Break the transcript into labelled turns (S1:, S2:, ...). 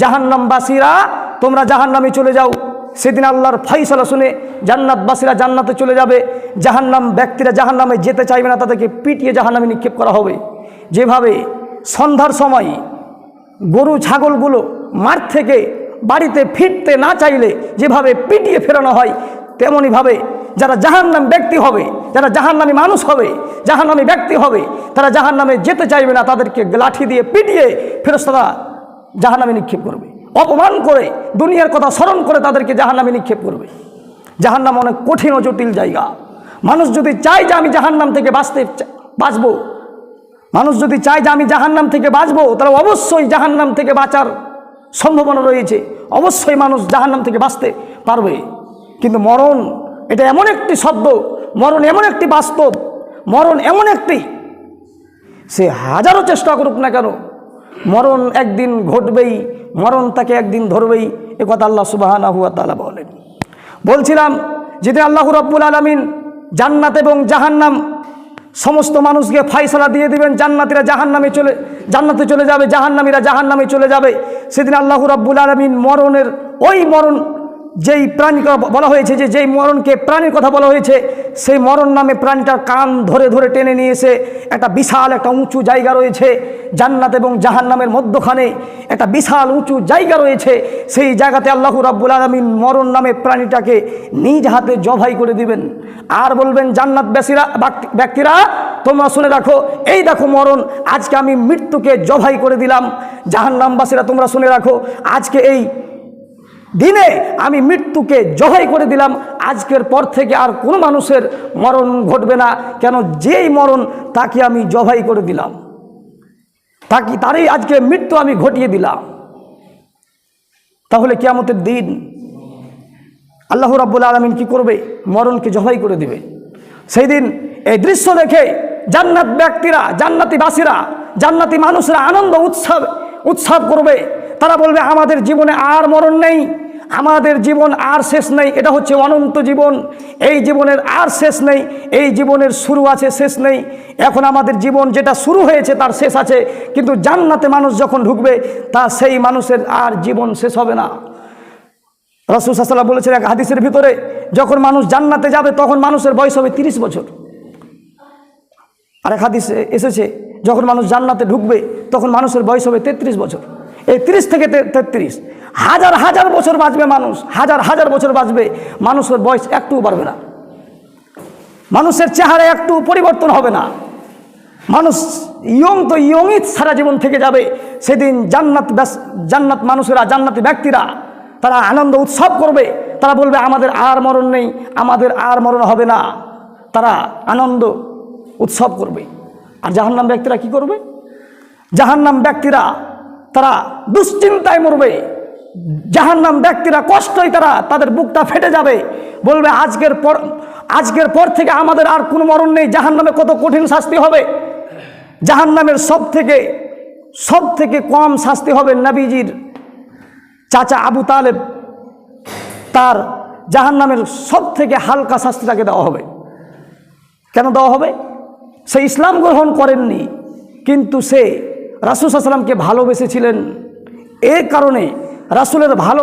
S1: জাহান্নামবাসীরা, তোমরা জাহান্নামে চলে যাও। সেদিন আল্লাহর ফাইসালা শুনে জান্নাতবাসীরা জান্নাতে চলে যাবে। জাহান্নাম ব্যক্তিরা জাহান্নামে যেতে চাইবে না, তাদেরকে পিটিয়ে জাহান্নামে নিক্ষেপ করা হবে। যেভাবে সন্ধ্যার সময় গরু, ছাগলগুলো মাঠ থেকে বাড়িতে ফিরতে না চাইলে যেভাবে পিটিয়ে ফেরানো হয় তেমনইভাবে যারা জাহান্নাম ব্যক্তি হবে, যারা জাহান্নামী মানুষ হবে, জাহান্নামী ব্যক্তি হবে, তারা জাহান্নামে যেতে চাইবে না, তাদেরকে লাঠি দিয়ে পিটিয়ে ফেরস্তারা জাহান্নামে নিক্ষেপ করবে। অপমান করে, দুনিয়ার কথা স্মরণ করে তাদেরকে জাহান্নামে নিক্ষেপ করবে। জাহান্নাম অনেক কঠিন ও জটিল জায়গা। মানুষ যদি চায় যে আমি জাহান্নাম থেকে বাঁচতে বাঁচবো, মানুষ যদি চায় যে আমি জাহান্নাম থেকে বাঁচবো, তাহলে অবশ্যই জাহান্নাম থেকে বাঁচার সম্ভাবনা রয়েছে। অবশ্যই মানুষ জাহান্নাম থেকে বাঁচতে পারবে। কিন্তু মরণ, এটা এমন একটি শব্দ, মরণ এমন একটি বাস্তব, মরণ এমন একটি, সে হাজারো চেষ্টা করুক না কেন মরণ একদিন ঘটবেই, মরণ তাকে একদিন ধরবেই, এ কথা আল্লাহ সুবাহান আহুয়া তালা বলেন। বলছিলাম যেদিন আল্লাহ রব্বুল আলমিন জান্নাত এবং জাহান্নাম সমস্ত মানুষকে ফাইসলা দিয়ে দিবেন, জান্নাতিরা জাহান্নামে চলে, জান্নাতে চলে যাবে, জাহান্নামীরা জাহান্নামে চলে যাবে, সেদিন আল্লাহ রব্বুল আলমিন মরণের, ওই মরণ যেই প্রাণী বলা হয়েছে যে যেই মরণকে প্রাণীর কথা বলা হয়েছে, সেই মরণ নামে প্রাণীটার কান ধরে ধরে টেনে নিয়ে এসে একটা বিশাল একটা উঁচু জায়গা রয়েছে, জান্নাত এবং জাহান্নামের মধ্যখানে একটা বিশাল উঁচু জায়গা রয়েছে। সেই জায়গাতে আল্লাহ রাব্বুল আলমিন মরণ নামে প্রাণীটাকে নিজ হাতে জবাই করে দিবেন। আর বলবেন, জান্নাত ব্যাসীরা ব্যক্তিরা, তোমরা শুনে রাখো, এই দেখো মরণ, আজকে আমি মৃত্যুকে জবাই করে দিলাম। জাহান্নামবাসীরা, তোমরা শুনে রাখো, আজকে এই দিনে আমি মৃত্যুকে জবাই করে দিলাম। আজকের পর থেকে আর কোনো মানুষের মরণ ঘটবে না। কেন যেই মরণ, তাকে আমি জবাই করে দিলাম। তাকে, তারই আজকে মৃত্যু আমি ঘটিয়ে দিলাম। তাহলে কিয়ামতের দিন আল্লাহ রাব্বুল আলমিন কি করবে? মরণকে জবাই করে দিবে। সেই দিন এই দৃশ্য দেখে জান্নাত ব্যক্তিরা, জান্নাতি বাসীরা, জান্নাতি মানুষরা আনন্দ, উৎসব উৎসব করবে। তারা বলবে, আমাদের জীবনে আর মরণ নেই। আমাদের জীবন আর শেষ নেই, এটা হচ্ছে অনন্ত জীবন। এই জীবনের আর শেষ নেই, এই জীবনের শুরু আছে, শেষ নেই। এখন আমাদের জীবন যেটা শুরু হয়েছে তার শেষ আছে, কিন্তু জান্নাতে মানুষ যখন ঢুকবে, তা সেই মানুষের আর জীবন শেষ হবে না। রসুল সাল্লাহ বলেছেন এক হাদিসের ভিতরে, যখন মানুষ জান্নাতে যাবে, তখন মানুষের বয়স হবে তিরিশ বছর। আর এক হাদিসে এসেছে, যখন মানুষ জান্নাতে ঢুকবে, তখন মানুষের বয়স হবে তেত্রিশ বছর। এই তিরিশ থেকে তেত্রিশ। হাজার হাজার বছর বাঁচবে মানুষ, হাজার হাজার বছর বাঁচবে, মানুষের বয়স একটুও বাড়বে না। মানুষের চেহারা একটু পরিবর্তন হবে না। মানুষ ইয়ং তো ইয়ংই সারা জীবন থেকে যাবে। সেদিন জান্নাত জান্নাত মানুষেরা, জান্নাতি ব্যক্তিরা, তারা আনন্দ উৎসব করবে। তারা বলবে, আমাদের আর মরণ নেই, আমাদের আর মরণ হবে না। তারা আনন্দ উৎসব করবে। আর জাহান্নাম ব্যক্তিরা কি করবে? জাহান্নাম ব্যক্তিরা, তারা দুশ্চিন্তায় মরবে। জাহান্নাম ব্যক্তিরা কষ্টই তারা তাদের বুকটা ফেটে যাবে। বলবে, আজকের পর আজকের পর থেকে আমাদের আর কোনো মরণ নেই। জাহান্নামে কত কঠিন শাস্তি হবে? জাহান্নামের সব থেকে সব থেকে কম শাস্তি হবে নবীজির চাচা আবু তালেব। তার জাহান্নামের সব থেকে হালকা শাস্তি তাকে দেওয়া হবে। কেন দেওয়া হবে? সে ইসলাম গ্রহণ করেননি, কিন্তু সে রাসুল সাল্লামকে ভালোবেসেছিলেন। এ কারণে রাসুলের ভালো